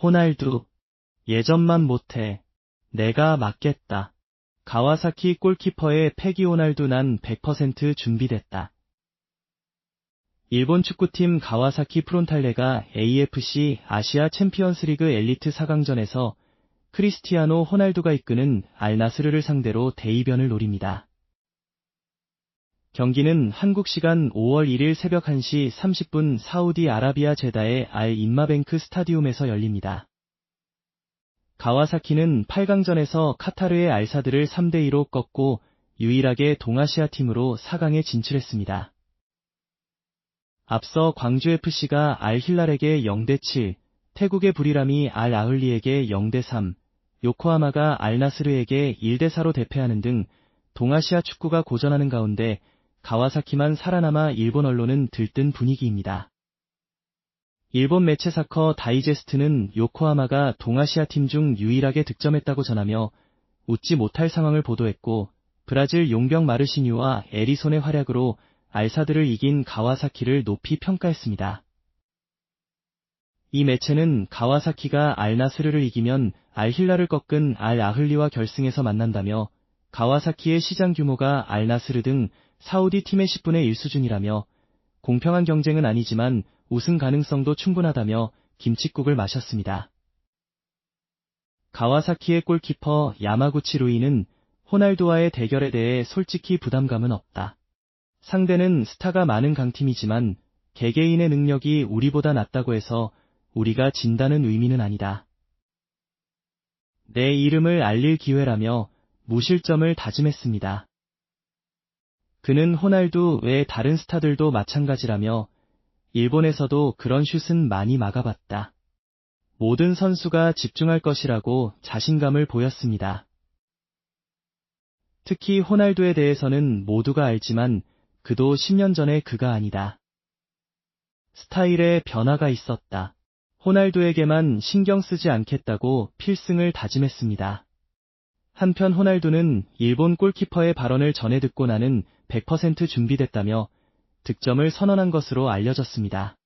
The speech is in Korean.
호날두. 예전만 못해. 내가 맡겠다. 가와사키 골키퍼의 패기 호날두 난 100% 준비됐다. 일본 축구팀 가와사키 프론탈레가 AFC 아시아 챔피언스리그 엘리트 4강전에서 크리스티아노 호날두가 이끄는 알나스르를 상대로 대이변을 노립니다. 경기는 한국 시간 5월 1일 새벽 1시 30분 사우디아라비아 제다의 알 인마뱅크 스타디움에서 열립니다. 가와사키는 8강전에서 카타르의 알사드를 3대2로 꺾고 유일하게 동아시아 팀으로 4강에 진출했습니다. 앞서 광주FC가 알힐랄에게 0대7, 태국의 부리람이 알 아흘리에게 0대3, 요코하마가 알나스르에게 1대4로 대패하는 등 동아시아 축구가 고전하는 가운데 가와사키만 살아남아 일본 언론은 들뜬 분위기입니다. 일본 매체 사커 다이제스트는 요코하마가 동아시아 팀 중 유일하게 득점했다고 전하며 웃지 못할 상황을 보도했고 브라질 용병 마르시뉴와 에리손의 활약으로 알사드를 이긴 가와사키를 높이 평가했습니다. 이 매체는 가와사키가 알나스르를 이기면 알힐라를 꺾은 알 아흘리와 결승에서 만난다며 가와사키의 시장 규모가 알나스르 등 사우디 팀의 10분의 1 수준이라며 공평한 경쟁은 아니지만 우승 가능성도 충분하다며 김칫국을 마셨습니다. 가와사키의 골키퍼 야마구치 루이는 호날두와의 대결에 대해 솔직히 부담감은 없다. 상대는 스타가 많은 강팀이지만 개개인의 능력이 우리보다 낫다고 해서 우리가 진다는 의미는 아니다. 내 이름을 알릴 기회라며 무실점을 다짐했습니다. 그는 호날두 외 다른 스타들도 마찬가지라며 일본에서도 그런 슛은 많이 막아봤다. 모든 선수가 집중할 것이라고 자신감을 보였습니다. 특히 호날두에 대해서는 모두가 알지만 그도 10년 전의 그가 아니다. 스타일에 변화가 있었다. 호날두에게만 신경 쓰지 않겠다고 필승을 다짐했습니다. 한편 호날두는 일본 골키퍼의 발언을 전해 듣고 나는 100% 준비됐다며 득점을 선언한 것으로 알려졌습니다.